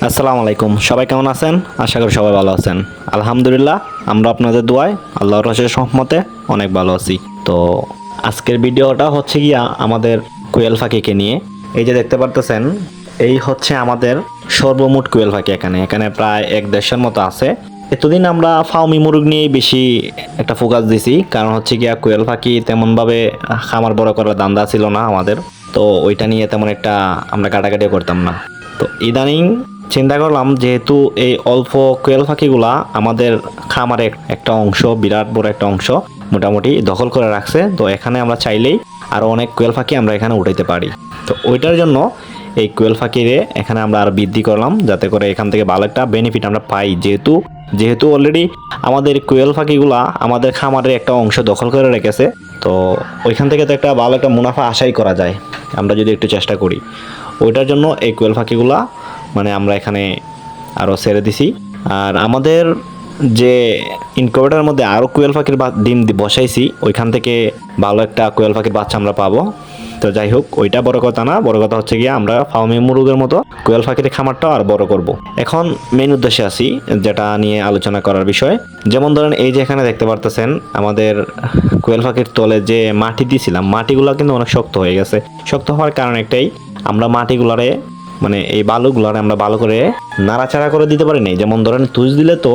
আসসালামু আলাইকুম। সবাই কেমন আছেন? আশা করি সবাই ভালো আছেন। আলহামদুলিল্লাহ, আমরা আপনাদের দোয়ায় আল্লাহর রসের সহমতে অনেক ভালো আছি। তো আজকের ভিডিওটা হচ্ছে গিয়া আমাদের কোয়েল ফাঁকিকে নিয়ে। এই যে দেখতে পারতেছেন, এই হচ্ছে আমাদের সর্বমোট কোয়েল ফাঁকি এখানে। এখানে প্রায় এক দেড়শোর মতো আছে। এতদিন আমরা ফাউমি মুরগ নিয়েই বেশি একটা ফোকাস দিছি। কারণ হচ্ছে গিয়া কোয়েল পাখি তেমনভাবে খামার বড় করার দান্দা ছিল না আমাদের। তো ওইটা নিয়ে তেমন একটা আমরা কাটাকাটি করতাম না। তো ইদানিং চিন্তা করলাম যেহেতু এই অল্প কোয়েল পাখিগুলা আমাদের খামারের একটা অংশ, বিরাট বড় একটা অংশ মোটামুটি দখল করে রাখছে। তো এখানে আমরা চাইলেই আরও অনেক কোয়েল পাখি আমরা এখানে উঠাইতে পারি। তো ওইটার জন্য এই কোয়েল পাখিরে এখানে আমরা আর বৃদ্ধি করলাম যাতে করে এখান থেকে ভালো একটা বেনিফিট আমরা পাই। যেহেতু যেহেতু অলরেডি আমাদের কোয়েল পাখিগুলা আমাদের খামারের একটা অংশ দখল করে রেখেছে, তো ওইখান থেকে তো একটা ভালো একটা মুনাফা আশাই করা যায়। আমরা যদি একটু চেষ্টা করি। ওইটার জন্য এই কোয়েল পাখিগুলা মানে আমরা এখানে আরও ছেড়ে দিছি। আর আমাদের যে ইনকিউবেটারের মধ্যে আরও কোয়েল পাখির ডিম বসাইছি, ওইখান থেকে ভালো একটা কোয়েল পাখির বাচ্চা আমরা পাবো। তো যাই হোক, ওইটা বড় কথা না, বড় কথা হচ্ছে গিয়ে আমরা ফার্মি মুরুগের মতো কোয়েল পাখির খামারটাও আর বড় করব। এখন মেন উদ্দেশ্যে আসি যেটা নিয়ে আলোচনা করার বিষয়। যেমন ধরেন এই যে এখানে দেখতে পারতেছেন, আমাদের কোয়েল পাখির তলে যে মাটি দিয়েছিলাম মাটিগুলো কিন্তু অনেক শক্ত হয়ে গেছে। শক্ত হওয়ার কারণ একটাই, আমরা মাটিগুলারে মানে এই বালুগুলারে আমরা ভালো করে নাড়াচাড়া করে দিতে পারি নাই। যেমন ধরেন তুষ দিলে তো,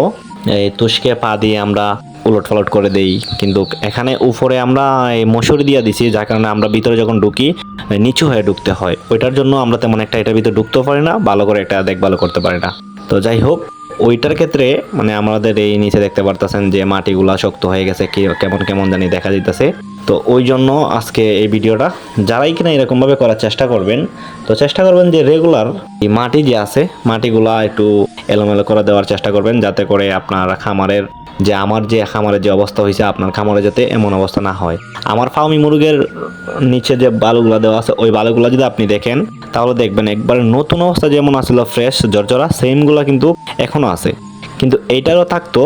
এই তুষকে পা দিয়ে আমরা উলট পালট করে দেই। কিন্তু এখানে উপরে আমরা এই মশুরি দিয়ে দিছি, যার কারণে আমরা ভিতরে যখন ঢুকি নিচু হয়ে ঢুকতে হয়। ওইটার জন্য আমরা তেমন একটা এটার ভিতরে ঢুকতেও পারি না, ভালো করে একটা দেখভাল করতে পারি না। তো যাই হোক, ওইটার ক্ষেত্রে মানে আমাদের এই নিচে দেখতে পারতেছেন যে মাটিগুলা শক্ত হয়ে গেছে কেমন কেমন জানি দেখা দিতেছে। তো ওই জন্য আজকে এই ভিডিওটা, যারাই কিনা এরকমভাবে করার চেষ্টা করবেন, তো চেষ্টা করবেন যে রেগুলার এই মাটি যে আছে, মাটিগুলা একটু এলোমেলো করে দেওয়ার চেষ্টা করবেন, যাতে করে আপনার খামারের যে আমার যে খামারের যে অবস্থা হয়েছে, আপনার খামারে যাতে এমন অবস্থা না হয়। আমার ফাউমি মুরগের নিচে যে বালুগুলা দেওয়া আছে, ওই বালুগুলা যদি আপনি দেখেন, তাহলে দেখবেন একবার নতুন অবস্থা যেমন আছিল ফ্রেশ জর্জরা সেমগুলা কিন্তু এখনও আছে। কিন্তু এইটারও থাকতো,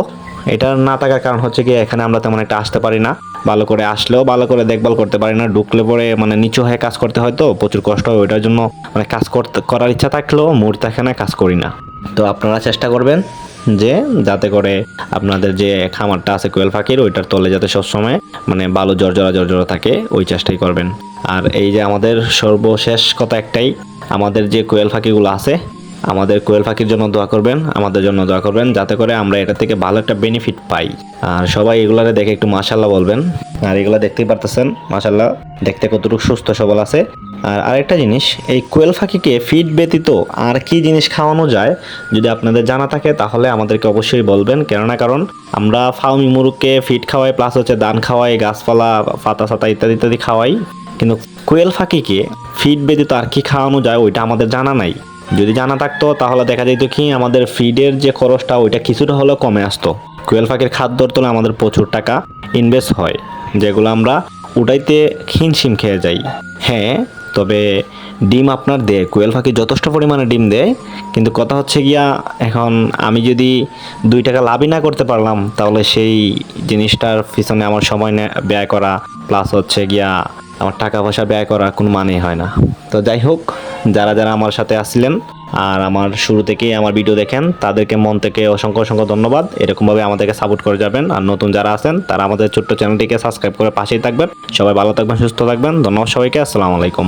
এটার না থাকার কারণ হচ্ছে কি, এখানে আমরা তেমন একটা আসতে পারি না। ভালো করে আসলেও ভালো করে দেখভাল করতে পারি না, ঢুকলে পরে মানে নিচু হয়ে কাজ করতে হয় তো, প্রচুর কষ্ট হয়, ওইটার জন্য মানে কাজ করতে, করার ইচ্ছা থাকলেও মুহূর্তে এখানে কাজ করি না। তো আপনারা চেষ্টা করবেন যে যাতে করে আপনাদের যে খামারটা আছে কোয়েল পাখির ওইটার তলে যাতে সবসময় মানে ভালো জর্জরা জর্জরা থাকে, ওই চেষ্টাই করবেন। আর এই যে আমাদের সর্বশেষ কথা একটাই, আমাদের যে কোয়েল পাখিগুলো আছে আমাদের কোয়েল পাখির জন্য দোয়া করবেন, আমাদের জন্য দোয়া করবেন, যাতে করে আমরা এটা থেকে ভালো একটা বেনিফিট পাই। আর সবাই এগুলারে দেখে একটু মাশাল্লাহ বলবেন। আর এগুলা দেখতেই পারতেছেন মাশাল্লাহ দেখতে কতটুকু সুস্থ সবল আছে। আর আরেকটা জিনিস, এই কোয়েল পাখিকে ফিড ব্যতীত আর কি জিনিস খাওয়ানো যায়, যদি আপনাদের জানা থাকে, তাহলে আমাদেরকে অবশ্যই বলবেন। কেননা কারণ, আমরা ফাউমি মুরুগকে ফিড খাওয়াই প্লাস হচ্ছে দান খাওয়াই, গাছপালা, পাতা সাতা ইত্যাদি ইত্যাদি খাওয়াই। কিন্তু কোয়েল ফাঁকিকে ফিড ব্যতীত আর কি খাওয়ানো যায়, ওইটা আমাদের জানা নাই। যদি জানা থাকতো, তাহলে দেখা যেত কি, আমাদের ফিডের যে খরচটা, ওইটা কিছুটা হলেও কমে আসতো। কোয়েল পাখির খাদ্যর তোলে আমাদের প্রচুর টাকা ইনভেস্ট হয়, যেগুলো আমরা উঠাইতে হিমশিম খেয়ে যাই। হ্যাঁ তবে ডিম আপনার দেয়, কোয়েল পাখি যথেষ্ট পরিমাণে ডিম দেয়, কিন্তু কথা হচ্ছে গিয়া, এখন আমি যদি দুই টাকা লাভই না করতে পারলাম, তাহলে সেই জিনিসটার পিছনে আমার সময় ব্যয় করা প্লাস হচ্ছে গিয়া আমার টাকা পয়সা ব্যয় করা কোনো মানেই হয় না। তো যাই হোক, যারা যারা আমার সাথে আসছিলেন আর আমার শুরু থেকেই আমার ভিডিও দেখেন, তাদেরকে মন থেকে অসংখ্য অসংখ্য ধন্যবাদ। এরকমভাবে আমাদেরকে সাপোর্ট করে যাবেন। আর নতুন যারা আছেন, তারা আমাদের ছোট্ট চ্যানেলটিকে সাবস্ক্রাইব করে পাশেই থাকবেন। সবাই ভালো থাকবেন, সুস্থ থাকবেন। ধন্যবাদ সবাইকে। আসসালামু আলাইকুম।